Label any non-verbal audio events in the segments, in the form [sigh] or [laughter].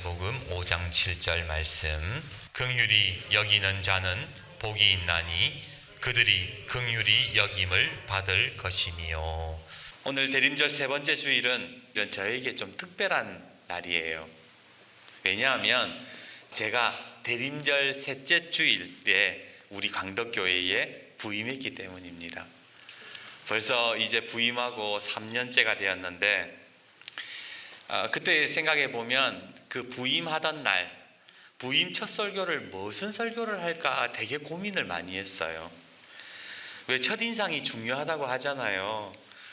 마태복음 5장 7절 말씀 긍휼히 여기는 자는 복이 있나니 그들이 긍휼히 여김을 받을 것이미요. 오늘 대림절 세 번째 주일은 저에게 좀 특별한 날이에요. 왜냐하면 제가 대림절 셋째 주일에 우리 강덕교회에 부임했기 때문입니다. 벌써 이제 부임하고 3년째가 되었는데 어, 그때 생각해 보면 그 부임하던 날 부임 첫 설교를 무슨 설교를 할까 되게 고민을 많이 했어요. 왜 첫인상이 중요하다고 하잖아요.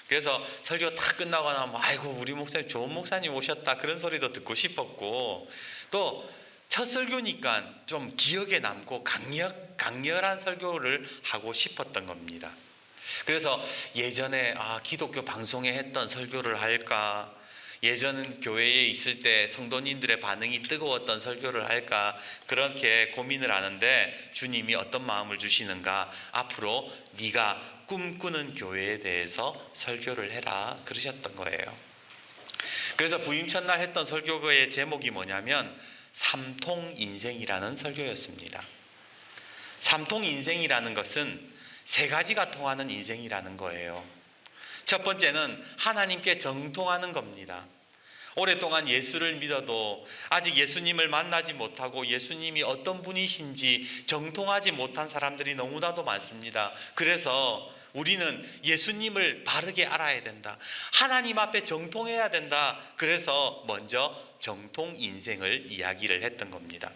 그래서 설교 다 끝나고 나면 아이고 우리 목사님 좋은 목사님 오셨다 그런 소리도 듣고 싶었고 또 첫 설교니까 좀 기억에 남고 강력 강렬한 설교를 하고 싶었던 겁니다. 그래서 예전에 아 기독교 방송에 했던 설교를 할까 예전 교회에 있을 때 성도님들의 반응이 뜨거웠던 설교를 할까 그렇게 고민을 하는데 주님이 어떤 마음을 주시는가 앞으로 네가 꿈꾸는 교회에 대해서 설교를 해라 그러셨던 거예요. 그래서 부임 첫날 했던 설교의 제목이 뭐냐면 삼통 인생이라는 설교였습니다. 삼통 인생이라는 것은 세 가지가 통하는 인생이라는 거예요. 첫 번째는 하나님께 정통하는 겁니다. 오랫동안 예수를 믿어도 아직 예수님을 만나지 못하고 예수님이 어떤 분이신지 정통하지 못한 사람들이 너무나도 많습니다. 그래서 우리는 예수님을 바르게 알아야 된다. 하나님 앞에 정통해야 된다. 그래서 먼저 정통 인생을 이야기를 했던 겁니다.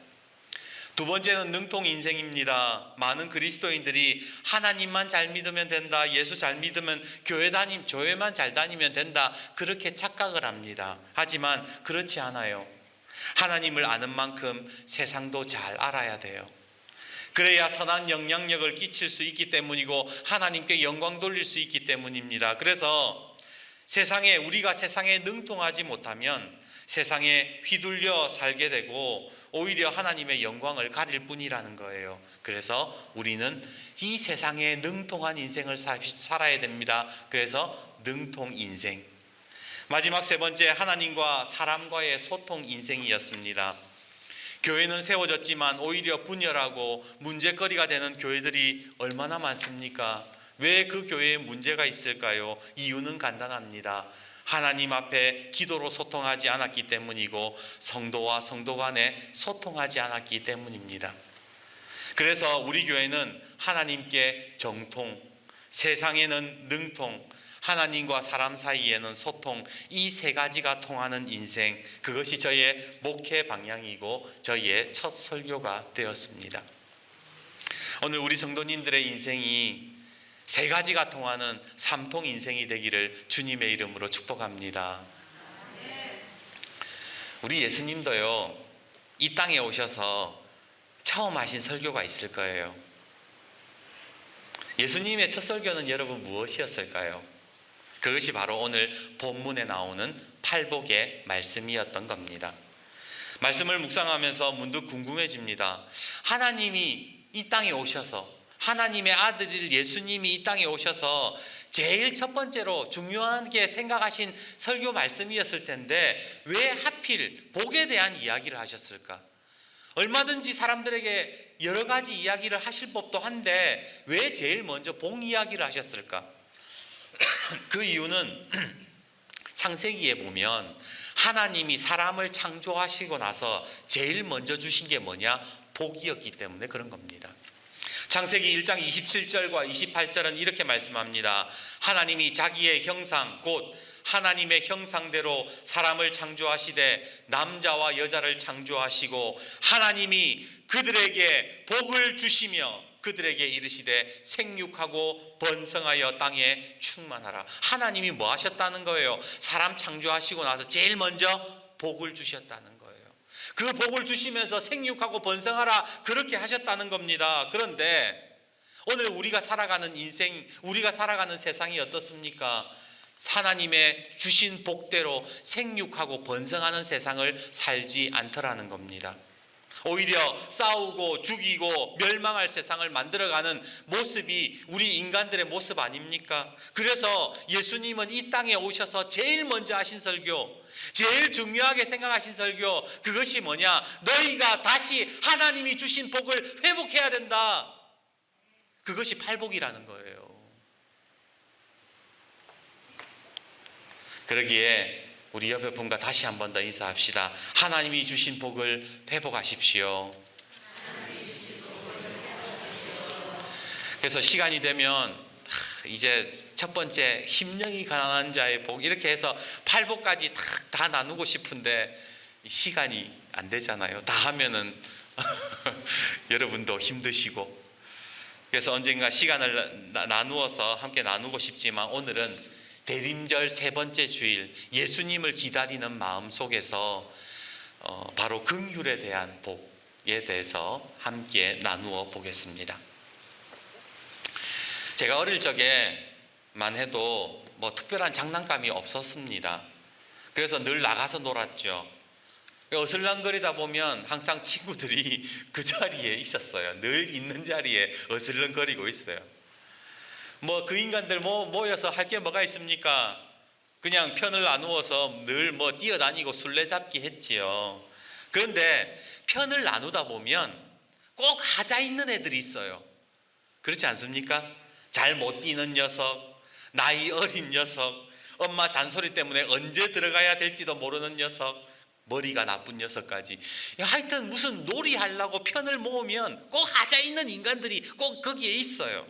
두 번째는 능통 인생입니다. 많은 그리스도인들이 하나님만 잘 믿으면 된다. 예수 잘 믿으면 교회 다님 교회만 잘 다니면 된다. 그렇게 착각을 합니다. 하지만 그렇지 않아요. 하나님을 아는 만큼 세상도 잘 알아야 돼요. 그래야 선한 영향력을 끼칠 수 있기 때문이고 하나님께 영광 돌릴 수 있기 때문입니다. 그래서 세상에 우리가 세상에 능통하지 못하면 세상에 휘둘려 살게 되고 오히려 하나님의 영광을 가릴 뿐이라는 거예요. 그래서 우리는 이 세상에 능통한 인생을 살아야 됩니다. 그래서 능통 인생. 마지막 세 번째 하나님과 사람과의 소통 인생이었습니다. 교회는 세워졌지만 오히려 분열하고 문제거리가 되는 교회들이 얼마나 많습니까? 왜 그 교회에 문제가 있을까요? 이유는 간단합니다. 하나님 앞에 기도로 소통하지 않았기 때문이고 성도와 성도 간에 소통하지 않았기 때문입니다. 그래서 우리 교회는 하나님께 정통, 세상에는 능통, 하나님과 사람 사이에는 소통, 이 세 가지가 통하는 인생, 그것이 저의 목회 방향이고 저희의 첫 설교가 되었습니다. 오늘 우리 성도님들의 인생이 세 가지가 통하는 삼통 인생이 되기를 주님의 이름으로 축복합니다. 우리 예수님도요, 이 땅에 오셔서 처음 하신 설교가 있을 거예요. 예수님의 첫 설교는 여러분 무엇이었을까요? 그것이 바로 오늘 본문에 나오는 팔복의 말씀이었던 겁니다. 말씀을 묵상하면서 문득 궁금해집니다. 하나님이 이 땅에 오셔서 하나님의 아들일 예수님이 이 땅에 오셔서 제일 첫 번째로 중요하게 생각하신 설교 말씀이었을 텐데 왜 하필 복에 대한 이야기를 하셨을까? 얼마든지 사람들에게 여러 가지 이야기를 하실 법도 한데 왜 제일 먼저 복 이야기를 하셨을까? [clears throat] 그 이유는 [clears throat] 창세기에 보면 하나님이 사람을 창조하시고 나서 제일 먼저 주신 게 뭐냐? 복이었기 때문에 그런 겁니다. 창세기 1장 27절과 28절은 이렇게 말씀합니다. 하나님이 자기의 형상 곧 하나님의 형상대로 사람을 창조하시되 남자와 여자를 창조하시고 하나님이 그들에게 복을 주시며 그들에게 이르시되 생육하고 번성하여 땅에 충만하라. 하나님이 뭐 하셨다는 거예요? 사람 창조하시고 나서 제일 먼저 복을 주셨다는 거예요. 그 복을 주시면서 생육하고 번성하라 그렇게 하셨다는 겁니다. 그런데 오늘 우리가 살아가는 인생, 우리가 살아가는 세상이 어떻습니까? 하나님의 주신 복대로 생육하고 번성하는 세상을 살지 않더라는 겁니다. 오히려 싸우고 죽이고 멸망할 세상을 만들어가는 모습이 우리 인간들의 모습 아닙니까? 그래서 예수님은 이 땅에 오셔서 제일 먼저 하신 설교, 제일 중요하게 생각하신 설교, 그것이 뭐냐? 너희가 다시 하나님이 주신 복을 회복해야 된다. 그것이 팔복이라는 거예요. 그러기에 우리 옆에 분과 다시 한 번 더 인사합시다. 하나님이 주신 복을 회복하십시오. 그래서 시간이 되면 하, 이제 첫 번째 심령이 가난한 자의 복 이렇게 해서 팔복까지 다, 다 나누고 싶은데 시간이 안 되잖아요. 다 하면은 [laughs] 여러분도 힘드시고 그래서 언젠가 시간을 나- 나누어서 함께 나누고 싶지만 오늘은 대림절 세 번째 주일 예수님을 기다리는 마음 속에서 어, 바로 긍휼에 대한 복에 대해서 함께 나누어 보겠습니다. 제가 어릴 적에만 해도 뭐 특별한 장난감이 없었습니다. 그래서 늘 나가서 놀았죠. 어슬렁거리다 보면 항상 친구들이 [laughs] 그 자리에 있었어요. 늘 있는 자리에 어슬렁거리고 있어요. 뭐 그 인간들 모, 모여서 할 게 뭐가 있습니까? 그냥 편을 나누어서 늘 뭐 뛰어다니고 술래잡기 했지요. 그런데 편을 나누다 보면 꼭 하자 있는 애들이 있어요. 그렇지 않습니까? 잘 못 뛰는 녀석, 나이 어린 녀석, 엄마 잔소리 때문에 언제 들어가야 될지도 모르는 녀석, 머리가 나쁜 녀석까지. 야, 하여튼 무슨 놀이 하려고 편을 모으면 꼭 하자 있는 인간들이 꼭 거기에 있어요.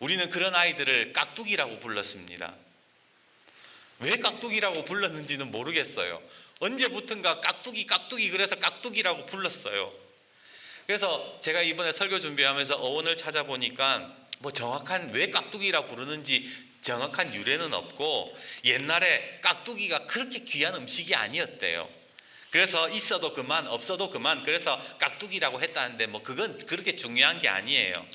우리는 그런 아이들을 깍두기라고 불렀습니다. 왜 깍두기라고 불렀는지는 모르겠어요. 언제부턴가 깍두기 깍두기 그래서 깍두기라고 불렀어요. 그래서 제가 이번에 설교 준비하면서 어원을 찾아보니까 뭐 정확한 왜 깍두기라 부르는지 정확한 유래는 없고 옛날에 깍두기가 그렇게 귀한 음식이 아니었대요. 그래서 있어도 그만 없어도 그만 그래서 깍두기라고 했다는데 뭐 그건 그렇게 중요한 게 아니에요.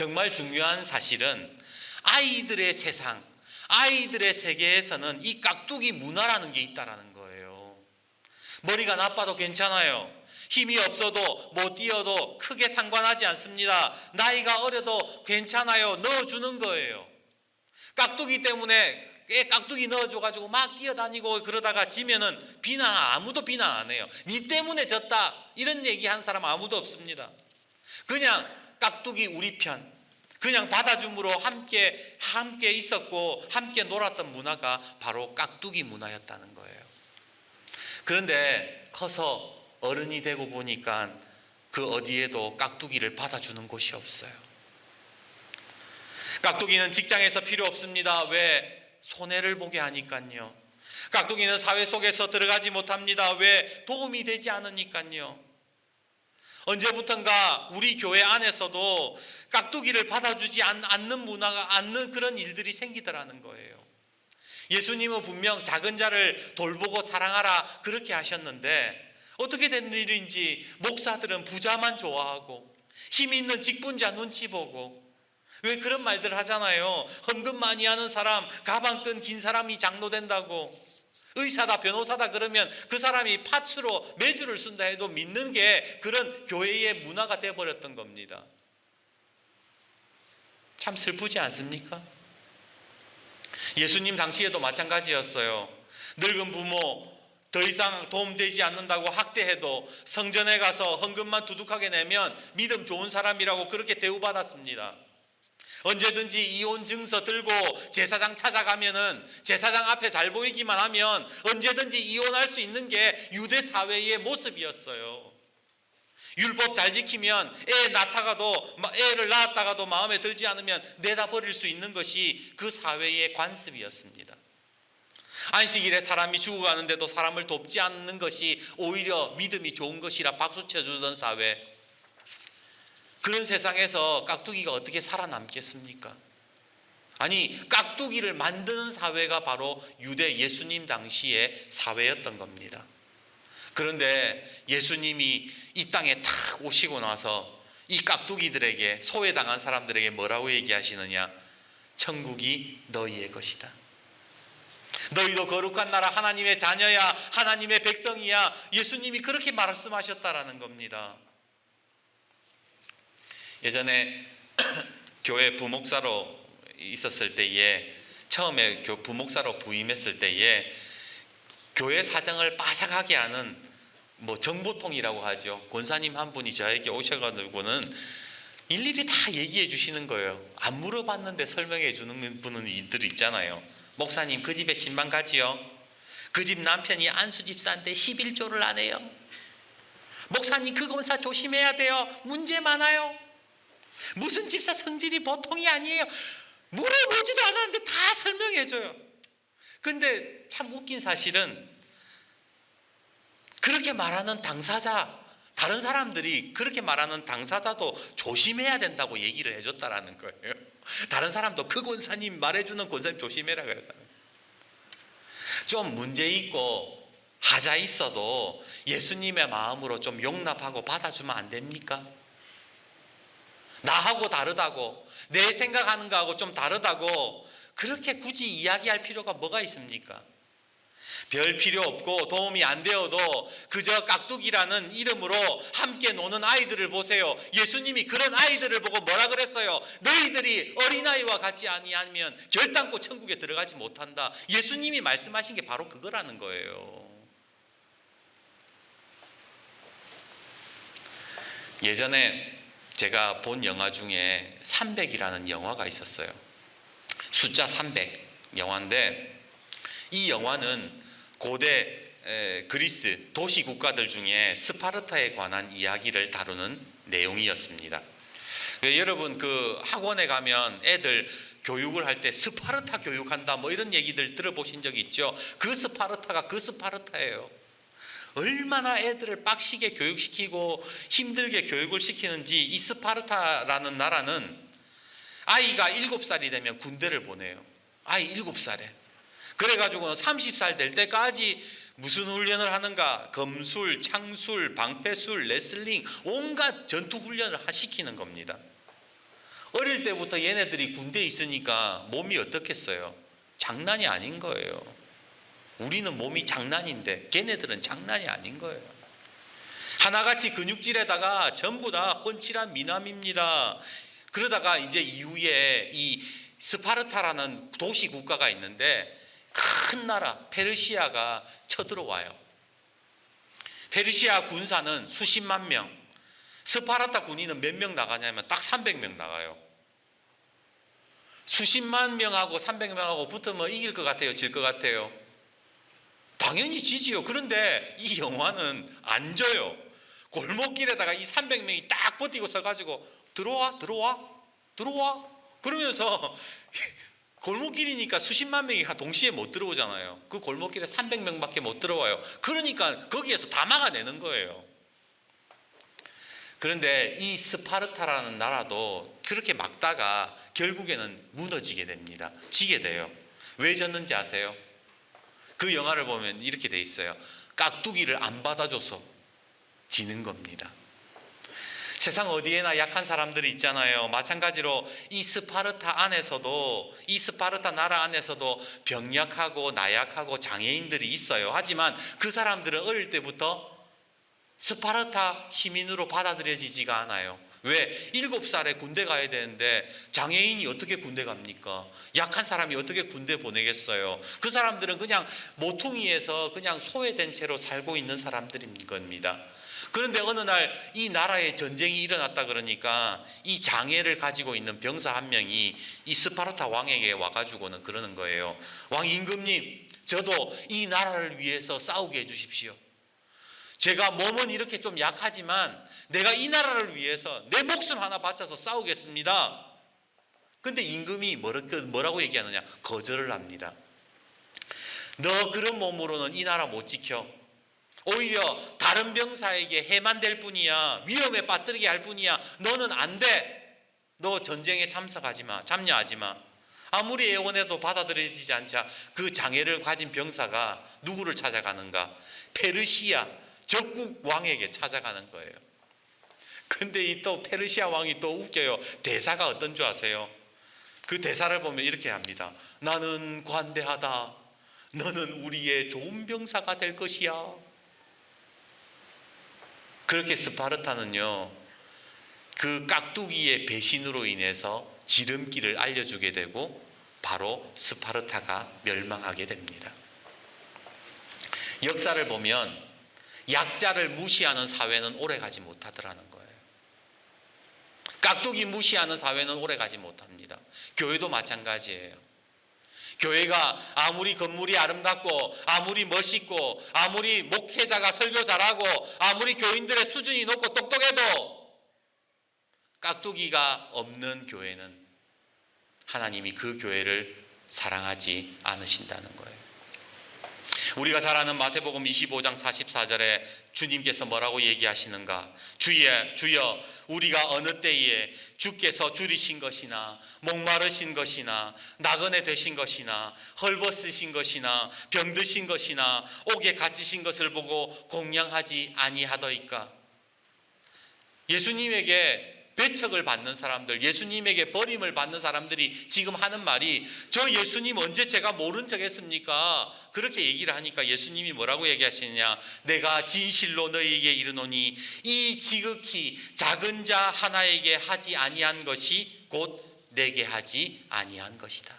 정말 중요한 사실은 아이들의 세상, 아이들의 세계에서는 이 깍두기 문화라는 게 있다라는 거예요. 머리가 나빠도 괜찮아요. 힘이 없어도 못 뛰어도 크게 상관하지 않습니다. 나이가 어려도 괜찮아요. 넣어주는 거예요. 깍두기 때문에 애 깍두기 넣어줘가지고 막 뛰어다니고 그러다가 지면은 비난 아무도 비난 안 해요. 니 때문에 졌다 이런 얘기 한 사람 아무도 없습니다. 그냥 깍두기 우리 편 그냥 받아줌으로 함께 함께 있었고 함께 놀았던 문화가 바로 깍두기 문화였다는 거예요. 그런데 커서 어른이 되고 보니까 그 어디에도 깍두기를 받아주는 곳이 없어요. 깍두기는 직장에서 필요 없습니다. 왜? 손해를 보게 하니까요. 깍두기는 사회 속에서 들어가지 못합니다. 왜? 도움이 되지 않으니까요. 언제부턴가 우리 교회 안에서도 깍두기를 받아주지 않- 않는 문화가 않는 그런 일들이 생기더라는 거예요. 예수님은 분명 작은 자를 돌보고 사랑하라 그렇게 하셨는데 어떻게 된 일인지 목사들은 부자만 좋아하고 힘 있는 직분자 눈치 보고 왜 그런 말들 하잖아요. 헌금 많이 하는 사람, 가방 끈 긴 사람이 장로 된다고. 의사다, 변호사다 그러면 그 사람이 파츠로 매주를 쓴다 해도 믿는 게 그런 교회의 문화가 돼버렸던 겁니다. 참 슬프지 않습니까? 예수님 당시에도 마찬가지였어요. 늙은 부모 더 이상 도움되지 않는다고 학대해도 성전에 가서 헌금만 두둑하게 내면 믿음 좋은 사람이라고 그렇게 대우받았습니다. 언제든지 이혼 증서 들고 제사장 찾아가면은 제사장 앞에 잘 보이기만 하면 언제든지 이혼할 수 있는 게 유대 사회의 모습이었어요. 율법 잘 지키면 애 낳다가도 애를 낳았다가도 마음에 들지 않으면 내다 버릴 수 있는 것이 그 사회의 관습이었습니다. 안식일에 사람이 죽어가는데도 사람을 돕지 않는 것이 오히려 믿음이 좋은 것이라 박수 쳐주던 사회. 그런 세상에서 깍두기가 어떻게 살아남겠습니까? 아니, 깍두기를 만드는 사회가 바로 유대 예수님 당시의 사회였던 겁니다. 그런데 예수님이 이 땅에 탁 오시고 나서 이 깍두기들에게 소외당한 사람들에게 뭐라고 얘기하시느냐? 천국이 너희의 것이다. 너희도 거룩한 나라 하나님의 자녀야 하나님의 백성이야 예수님이 그렇게 말씀하셨다라는 겁니다. 예전에 [clears throat] 교회 부목사로 있었을 때에 처음에 교- 부목사로 부임했을 때에 교회 사정을 빠삭하게 하는 뭐 정보통이라고 하죠. 권사님 한 분이 저에게 오셔가지고는 일일이 다 얘기해 주시는 거예요. 안 물어봤는데 설명해 주는 분은 이들 있잖아요. 목사님 그 집에 10만 가지요. 그 집 남편이 안수 집사인데 11조를 안 해요. 목사님 그 검사 조심해야 돼요. 문제 많아요. 무슨 집사 성질이 보통이 아니에요. 물어보지도 않았는데 다 설명해 줘요. 근데 참 웃긴 사실은 그렇게 말하는 당사자 다른 사람들이 그렇게 말하는 당사자도 조심해야 된다고 얘기를 해줬다라는 거예요. 다른 사람도 그 권사님 말해주는 권사님 조심해라 그랬다. 좀 문제 있고 하자 있어도 예수님의 마음으로 좀 용납하고 받아주면 안 됩니까? 나하고 다르다고 내 생각하는 거하고 좀 다르다고 그렇게 굳이 이야기할 필요가 뭐가 있습니까? 별 필요 없고 도움이 안 되어도 그저 깍두기라는 이름으로 함께 노는 아이들을 보세요. 예수님이 그런 아이들을 보고 뭐라 그랬어요? 너희들이 어린아이와 같지 아니하면 결단코 천국에 들어가지 못한다. 예수님이 말씀하신 게 바로 그거라는 거예요. 예전에 제가 본 영화 중에 300이라는 영화가 있었어요. 숫자 300 영화인데 이 영화는 고대 에, 그리스 도시 국가들 중에 스파르타에 관한 이야기를 다루는 내용이었습니다. 왜 여러분 그 학원에 가면 애들 교육을 할 때 스파르타 교육한다 뭐 이런 얘기들 들어보신 적 있죠? 그 스파르타가 그 스파르타예요. 얼마나 애들을 빡시게 교육시키고 힘들게 교육을 시키는지 이 스파르타라는 나라는 아이가 7살이 되면 군대를 보내요. 아이 7살에. 그래가지고는 30살 될 때까지 무슨 훈련을 하는가? 검술, 창술, 방패술, 레슬링, 온갖 전투 훈련을 시키는 겁니다. 어릴 때부터 얘네들이 군대에 있으니까 몸이 어떻겠어요? 장난이 아닌 거예요. 우리는 몸이 장난인데 걔네들은 장난이 아닌 거예요. 하나같이 근육질에다가 전부 다 훤칠한 미남입니다. 그러다가 이제 이후에 이 스파르타라는 도시 국가가 있는데 큰 나라 페르시아가 쳐들어와요. 페르시아 군사는 수십만 명, 스파르타 군인은 몇 명 나가냐면 딱 300명 나가요. 수십만 명하고 300명하고 붙으면 이길 것 같아요, 질 것 같아요. 당연히 지지요. 그런데 이 영화는 안 져요. 골목길에다가 이 300명이 딱 버티고 서가지고 들어와, 들어와, 들어와. 그러면서 [laughs] 골목길이니까 수십만 명이 동시에 못 들어오잖아요. 그 골목길에 300명밖에 못 들어와요. 그러니까 거기에서 다 막아내는 거예요. 그런데 이 스파르타라는 나라도 그렇게 막다가 결국에는 무너지게 됩니다. 지게 돼요. 왜 졌는지 아세요? 그 영화를 보면 이렇게 돼 있어요. 깍두기를 안 받아줘서 지는 겁니다. 세상 어디에나 약한 사람들이 있잖아요. 마찬가지로 이 스파르타 안에서도 이 스파르타 나라 안에서도 병약하고 나약하고 장애인들이 있어요. 하지만 그 사람들은 어릴 때부터 스파르타 시민으로 받아들여지지가 않아요. 왜? 일곱 살에 군대 가야 되는데 장애인이 어떻게 군대 갑니까? 약한 사람이 어떻게 군대 보내겠어요? 그 사람들은 그냥 모퉁이에서 그냥 소외된 채로 살고 있는 사람들인 겁니다. 그런데 어느 날 이 나라에 전쟁이 일어났다 그러니까 이 장애를 가지고 있는 병사 한 명이 이 스파르타 왕에게 와가지고는 그러는 거예요. 왕 임금님, 저도 이 나라를 위해서 싸우게 해주십시오. 제가 몸은 이렇게 좀 약하지만 내가 이 나라를 위해서 내 목숨 하나 바쳐서 싸우겠습니다. 근데 임금이 뭐라고 얘기하느냐? 거절을 합니다. 너 그런 몸으로는 이 나라 못 지켜. 오히려 다른 병사에게 해만 될 뿐이야. 위험에 빠뜨리게 할 뿐이야. 너는 안 돼. 너 전쟁에 참석하지 마. 참여하지 마. 아무리 애원해도 받아들여지지 않자 그 장애를 가진 병사가 누구를 찾아가는가? 페르시아 적국 왕에게 찾아가는 거예요. 근데 이 또 페르시아 왕이 또 웃겨요. 대사가 어떤 줄 아세요? 그 대사를 보면 이렇게 합니다. 나는 관대하다. 너는 우리의 좋은 병사가 될 것이야. 그렇게 스파르타는요, 그 깍두기의 배신으로 인해서 지름길을 알려주게 되고 바로 스파르타가 멸망하게 됩니다. 역사를 보면 약자를 무시하는 사회는 오래 가지 못하더라는 거예요. 깍두기 무시하는 사회는 오래 가지 못합니다. 교회도 마찬가지예요. 교회가 아무리 건물이 아름답고 아무리 멋있고 아무리 목회자가 설교 잘하고 아무리 교인들의 수준이 높고 똑똑해도 깍두기가 없는 교회는 하나님이 그 교회를 사랑하지 않으신다는 거예요. 우리가 잘 아는 마태복음 25장 44절에 주님께서 뭐라고 얘기하시는가? 주여, 주여, 우리가 어느 때에 주께서 줄이신 것이나 목마르신 것이나 나그네 되신 것이나 헐벗으신 것이나 병드신 것이나 옥에 갇히신 것을 보고 공양하지 아니하더이까? 예수님에게 배척을 받는 사람들, 예수님에게 버림을 받는 사람들이 지금 하는 말이 저 예수님 언제 제가 모른 척 했습니까? 그렇게 얘기를 하니까 예수님이 뭐라고 얘기하시느냐? 내가 진실로 너희에게 이르노니 이 지극히 작은 자 하나에게 하지 아니한 것이 곧 내게 하지 아니한 것이다.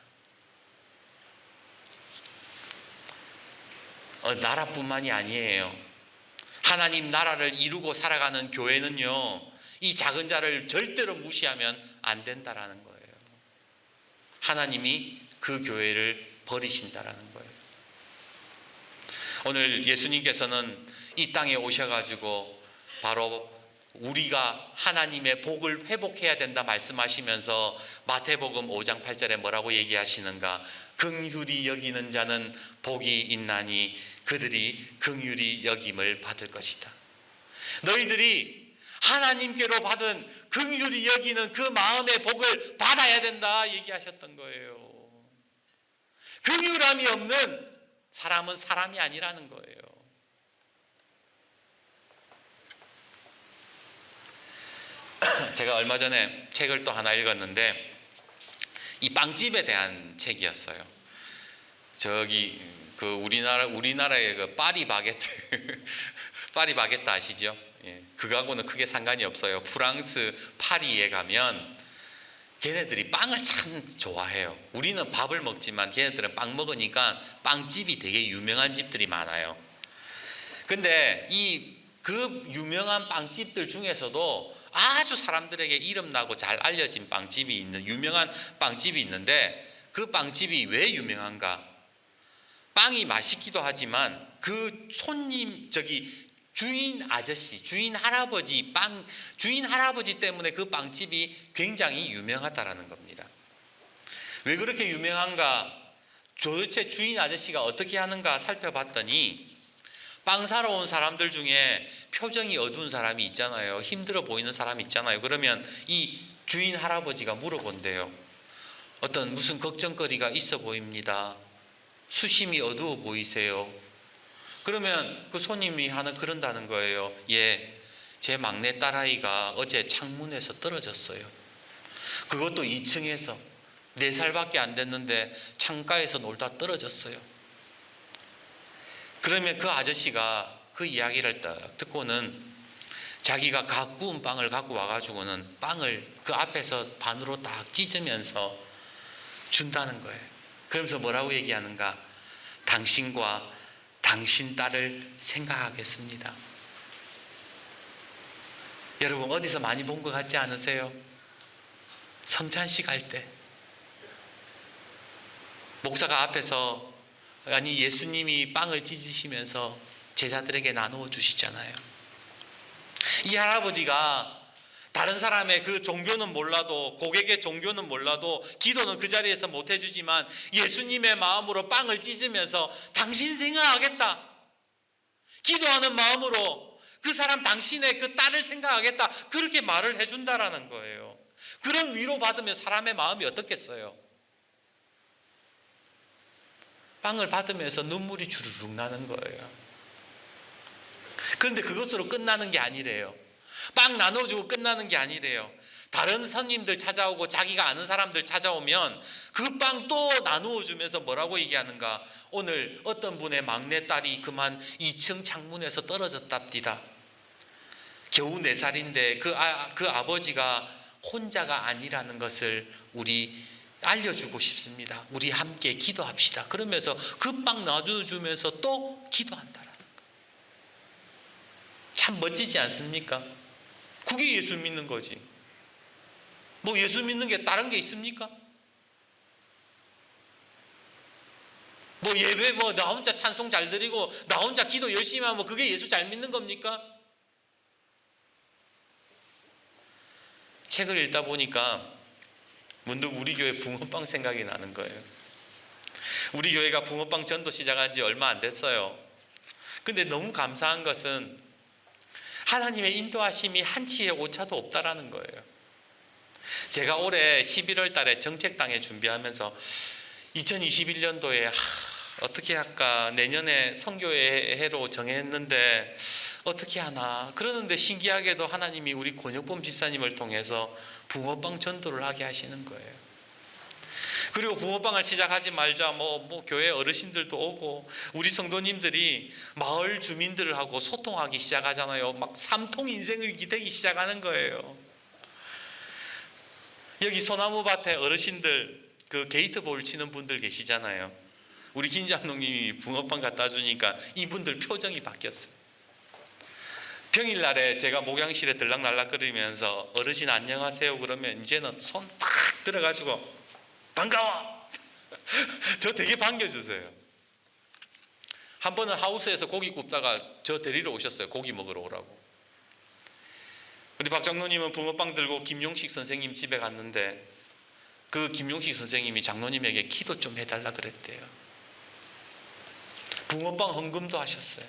어, 나라뿐만이 아니에요. 하나님 나라를 이루고 살아가는 교회는요. 이 작은 자를 절대로 무시하면 안 된다라는 거예요. 하나님이 그 교회를 버리신다라는 거예요. 오늘 예수님께서는 이 땅에 오셔가지고 바로 우리가 하나님의 복을 회복해야 된다 말씀하시면서 마태복음 5장 8절에 뭐라고 얘기하시는가? 긍휼히 여기는 자는 복이 있나니 그들이 긍휼히 여김을 받을 것이다. 너희들이 하나님께로 받은 긍휼히 여기는 그 마음의 복을 받아야 된다 얘기하셨던 거예요. 긍휼함이 없는 사람은 사람이 아니라는 거예요. [clears throat] 제가 얼마 전에 책을 또 하나 읽었는데 이 빵집에 대한 책이었어요. 저기 그 우리나라 우리나라의 그 파리 바게트 [laughs] 파리 바게트 아시죠? 예, 그거하고는 크게 상관이 없어요. 프랑스 파리에 가면 걔네들이 빵을 참 좋아해요. 우리는 밥을 먹지만 걔네들은 빵 먹으니까 빵집이 되게 유명한 집들이 많아요. 근데 이 그 유명한 빵집들 중에서도 아주 사람들에게 이름 나고 잘 알려진 빵집이 있는 유명한 빵집이 있는데 그 빵집이 왜 유명한가? 빵이 맛있기도 하지만 그 손님 저기 주인 아저씨, 주인 할아버지 빵 주인 할아버지 때문에 그 빵집이 굉장히 유명하다라는 겁니다. 왜 그렇게 유명한가? 도대체 주인 아저씨가 어떻게 하는가 살펴봤더니 빵 사러 온 사람들 중에 표정이 어두운 사람이 있잖아요. 힘들어 보이는 사람이 있잖아요. 그러면 이 주인 할아버지가 물어본대요. 어떤 무슨 걱정거리가 있어 보입니다. 수심이 어두워 보이세요. 그러면 그 손님이 하는 그런다는 거예요. 예, 제 막내 딸아이가 어제 창문에서 떨어졌어요. 그것도 2층에서 4살밖에 안 됐는데 창가에서 놀다 떨어졌어요. 그러면 그 아저씨가 그 이야기를 딱 듣고는 자기가 각 구운 빵을 갖고 와가지고는 빵을 그 앞에서 반으로 딱 찢으면서 준다는 거예요. 그러면서 뭐라고 얘기하는가? 당신과 당신 딸을 생각하겠습니다. 여러분 어디서 많이 본 것 같지 않으세요? 성찬식 할 때 목사가 앞에서 아니 예수님이 빵을 찢으시면서 제자들에게 나누어 주시잖아요. 이 할아버지가 다른 사람의 그 종교는 몰라도 고객의 종교는 몰라도 기도는 그 자리에서 못 해주지만 예수님의 마음으로 빵을 찢으면서 당신 생각하겠다. 기도하는 마음으로 그 사람 당신의 그 딸을 생각하겠다. 그렇게 말을 해준다라는 거예요. 그런 위로 받으면 사람의 마음이 어떻겠어요? 빵을 받으면서 눈물이 주르륵 나는 거예요. 그런데 그것으로 끝나는 게 아니래요. 빵 나눠주고 끝나는 게 아니래요. 다른 손님들 찾아오고 자기가 아는 사람들 찾아오면 그 빵 또 나누어 주면서 뭐라고 얘기하는가? 오늘 어떤 분의 막내딸이 그만 2층 창문에서 떨어졌답니다. 겨우 4살인데 그, 아, 그 아버지가 혼자가 아니라는 것을 우리 알려주고 싶습니다. 우리 함께 기도합시다. 그러면서 그 빵 놔주면서 또 기도한다라는 거. 참 멋지지 않습니까? 그게 예수 믿는 거지. 뭐 예수 믿는 게 다른 게 있습니까? 뭐 예배 뭐 나 혼자 찬송 잘 드리고 나 혼자 기도 열심히 하면 그게 예수 잘 믿는 겁니까? 책을 읽다 보니까 문득 우리 교회 붕어빵 생각이 나는 거예요. 우리 교회가 붕어빵 전도 시작한 지 얼마 안 됐어요. 근데 너무 감사한 것은 하나님의 인도하심이 한치의 오차도 없다라는 거예요. 제가 올해 11월 달에 정책당에 준비하면서 2021년도에 어떻게 할까 내년에 성교의 해로 정했는데 어떻게 하나 그러는데 신기하게도 하나님이 우리 권혁범 집사님을 통해서 붕어빵 전도를 하게 하시는 거예요. 그리고 붕어빵을 시작하지 말자 뭐, 뭐 교회 어르신들도 오고 우리 성도님들이 마을 주민들하고 소통하기 시작하잖아요. 막 삼통 인생을 기대기 시작하는 거예요. 여기 소나무 밭에 어르신들 그 게이트볼 치는 분들 계시잖아요. 우리 김 장로님이 붕어빵 갖다 주니까 이분들 표정이 바뀌었어요. 평일날에 제가 목양실에 들락날락거리면서 어르신 안녕하세요 그러면 이제는 손 탁 들어가지고 반가워. [laughs] 저 되게 반겨주세요. 한 번은 하우스에서 고기 굽다가 저 데리러 오셨어요. 고기 먹으러 오라고. 우리 박 장로님은 붕어빵 들고 김용식 선생님 집에 갔는데 그 김용식 선생님이 장로님에게 기도 좀 해달라 그랬대요. 붕어빵 헌금도 하셨어요.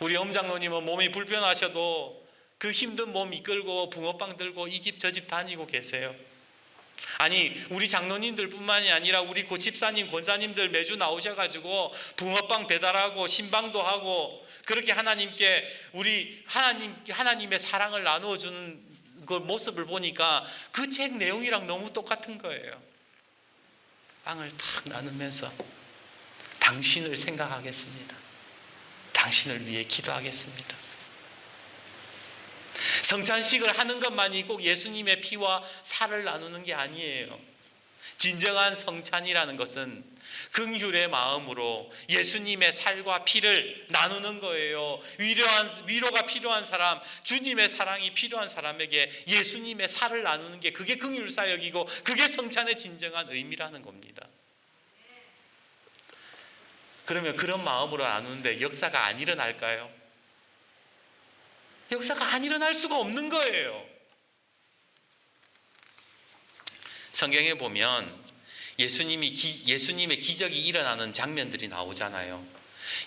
우리 엄장로님은 몸이 불편하셔도 그 힘든 몸 이끌고 붕어빵 들고 이 집 저집 다니고 계세요. 아니 우리 장로님들뿐만이 아니라 우리 고 집사님 권사님들 매주 나오셔가지고 붕어빵 배달하고 신방도 하고 그렇게 하나님께 우리 하나님 하나님의 사랑을 나누어 주는 그 모습을 보니까 그 책 내용이랑 너무 똑같은 거예요. 빵을 탁 나누면서 당신을 생각하겠습니다. 당신을 위해 기도하겠습니다. 성찬식을 하는 것만이 꼭 예수님의 피와 살을 나누는 게 아니에요. 진정한 성찬이라는 것은 긍휼의 마음으로 예수님의 살과 피를 나누는 거예요. 위로한 위로가 필요한 사람, 주님의 사랑이 필요한 사람에게 예수님의 살을 나누는 게 그게 긍휼 사역이고 그게 성찬의 진정한 의미라는 겁니다. 그러면 그런 마음으로 나누는데 역사가 안 일어날까요? 역사가 안 일어날 수가 없는 거예요. 성경에 보면 예수님이 기, 예수님의 기적이 일어나는 장면들이 나오잖아요.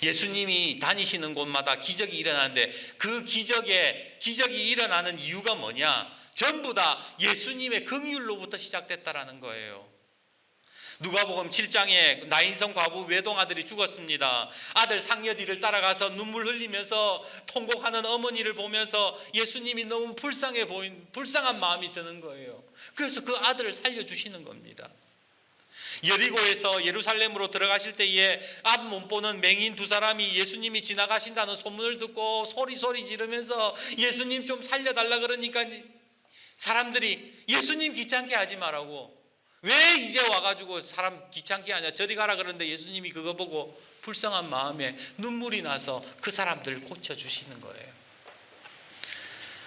예수님이 다니시는 곳마다 기적이 일어나는데 그 기적에 기적이 일어나는 이유가 뭐냐? 전부 다 예수님의 긍휼로부터 시작됐다라는 거예요. 누가복음 7장에 나인성 과부 외동 아들이 죽었습니다. 아들 상여디를 따라가서 눈물 흘리면서 통곡하는 어머니를 보면서 예수님이 너무 불쌍해 보인 불쌍한 마음이 드는 거예요. 그래서 그 아들을 살려 주시는 겁니다. 여리고에서 예루살렘으로 들어가실 때에 앞못 보는 맹인 두 사람이 예수님이 지나가신다는 소문을 듣고 소리 소리 지르면서 예수님 좀 살려달라 그러니까 사람들이 예수님 귀찮게 하지 말라고 왜 이제 와가지고 사람 귀찮게 하냐? 저리 가라 그러는데 예수님이 그거 보고 불쌍한 마음에 눈물이 나서 그 사람들을 고쳐주시는 거예요.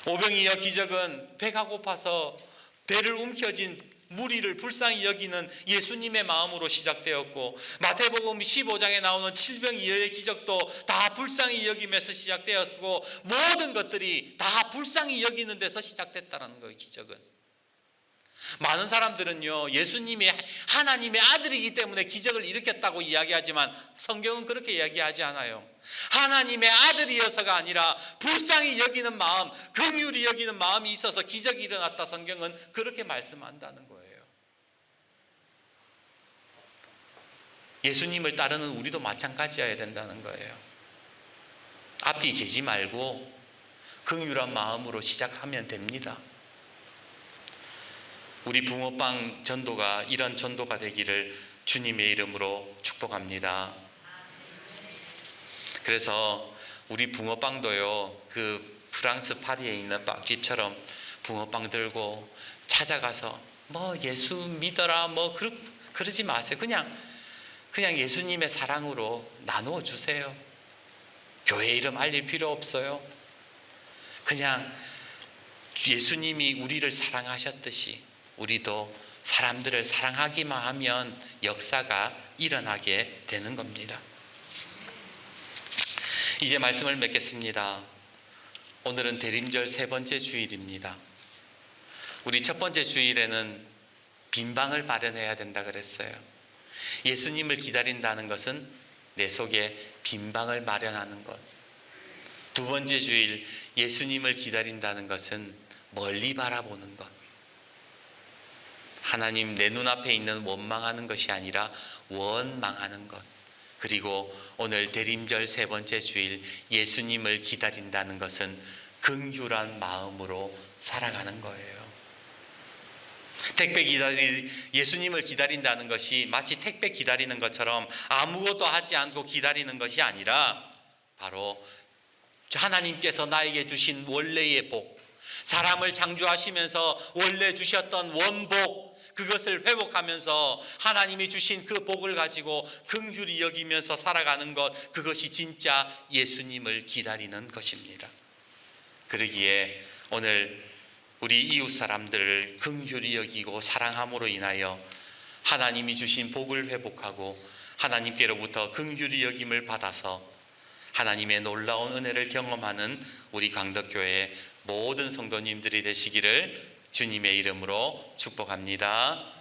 오병이어 기적은 배가 고파서 배를 움켜쥔 무리를 불쌍히 여기는 예수님의 마음으로 시작되었고 마태복음 15장에 나오는 칠병이어의 기적도 다 불쌍히 여김에서 시작되었고 모든 것들이 다 불쌍히 여기는 데서 시작됐다는 거예요 기적은 많은 사람들은요, 예수님이 하나님의 아들이기 때문에 기적을 일으켰다고 이야기하지만 성경은 그렇게 이야기하지 않아요. 하나님의 아들이어서가 아니라 불쌍히 여기는 마음, 긍휼히 여기는 마음이 있어서 기적이 일어났다 성경은 그렇게 말씀한다는 거예요. 예수님을 따르는 우리도 마찬가지여야 된다는 거예요. 앞뒤 재지 말고 긍휼한 마음으로 시작하면 됩니다. 우리 붕어빵 전도가 이런 전도가 되기를 주님의 이름으로 축복합니다. 그래서 우리 붕어빵도요 그 프랑스 파리에 있는 빵집처럼 붕어빵 들고 찾아가서 뭐 예수 믿어라 뭐 그러, 그러지 마세요. 그냥 그냥 예수님의 사랑으로 나누어 주세요. 교회 이름 알릴 필요 없어요. 그냥 예수님이 우리를 사랑하셨듯이 우리도 사람들을 사랑하기만 하면 역사가 일어나게 되는 겁니다. 이제 말씀을 맺겠습니다. 오늘은 대림절 세 번째 주일입니다. 우리 첫 번째 주일에는 빈방을 마련해야 된다 그랬어요. 예수님을 기다린다는 것은 내 속에 빈방을 마련하는 것. 두 번째 주일 예수님을 기다린다는 것은 멀리 바라보는 것. 하나님 내 눈앞에 있는 원망하는 것이 아니라 원망하는 것. 그리고 오늘 대림절 세 번째 주일 예수님을 기다린다는 것은 긍휼한 마음으로 살아가는 거예요. 택배 기다리 예수님을 기다린다는 것이 마치 택배 기다리는 것처럼 아무것도 하지 않고 기다리는 것이 아니라 바로 하나님께서 나에게 주신 원래의 복, 사람을 창조하시면서 원래 주셨던 원복, 그것을 회복하면서 하나님이 주신 그 복을 가지고 긍휼히 여기면서 살아가는 것, 그것이 진짜 예수님을 기다리는 것입니다. 그러기에 오늘 우리 이웃 사람들을 긍휼히 여기고 사랑함으로 인하여 하나님이 주신 복을 회복하고 하나님께로부터 긍휼히 여김을 받아서 하나님의 놀라운 은혜를 경험하는 우리 강덕교회 모든 성도님들이 되시기를 주님의 이름으로 축복합니다.